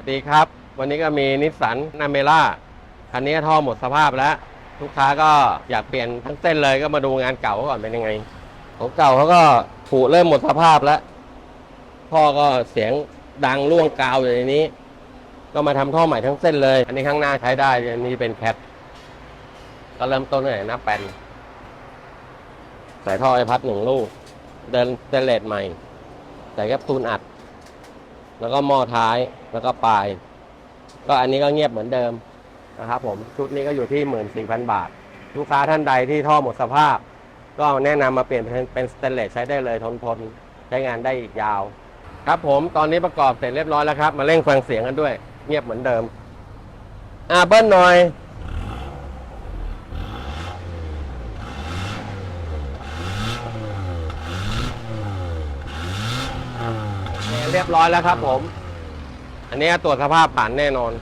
สวัสดีครับ วันนี้ก็มีนิสสันนาเมล่าคันนี้ท่อหมดสภาพแล้ว ลูกค้าก็อยากเปลี่ยนทั้งเส้นเลยก็มาดูงานเก่าก่อนเป็นยังไง ของเก่าเขาก็ผุเริ่มหมดสภาพแล้วท่อก็เสียงดังร่วงกาวอยู่ในนี้ ก็มาทำท่อใหม่ทั้งเส้นเลย อันนี้ข้างหน้าใช้ได้อันนี้เป็นแคทก็เริ่มต้นเลยน้าแปนใส่ท่อไอพัดหนึ่งลูก เดินเตเลตใหม่ ใส่แคปซูลอัด แล้วก็หม้อท้ายแล้วก็ปลาย ก็อันนี้ก็เงียบเหมือนเดิมนะครับผมชุดนี้ก็อยู่ที่หมื่นสี่พันบาท ลูกค้าท่านใดที่ท่อหมดสภาพ ก็แนะนำมาเปลี่ยนเป็นเป็นสเตนเลสใช้ได้เลยทนทนใช้งานได้อีกยาว ครับผมตอนนี้ประกอบเสร็จเรียบร้อยแล้วครับ มาเร่งฟังเสียงกันด้วย เงียบเหมือนเดิมอ่าเบิ้ลหน่อย เรียบร้อยแล้วครับผม อันนี้ตรวจสภาพผ่านแน่นอน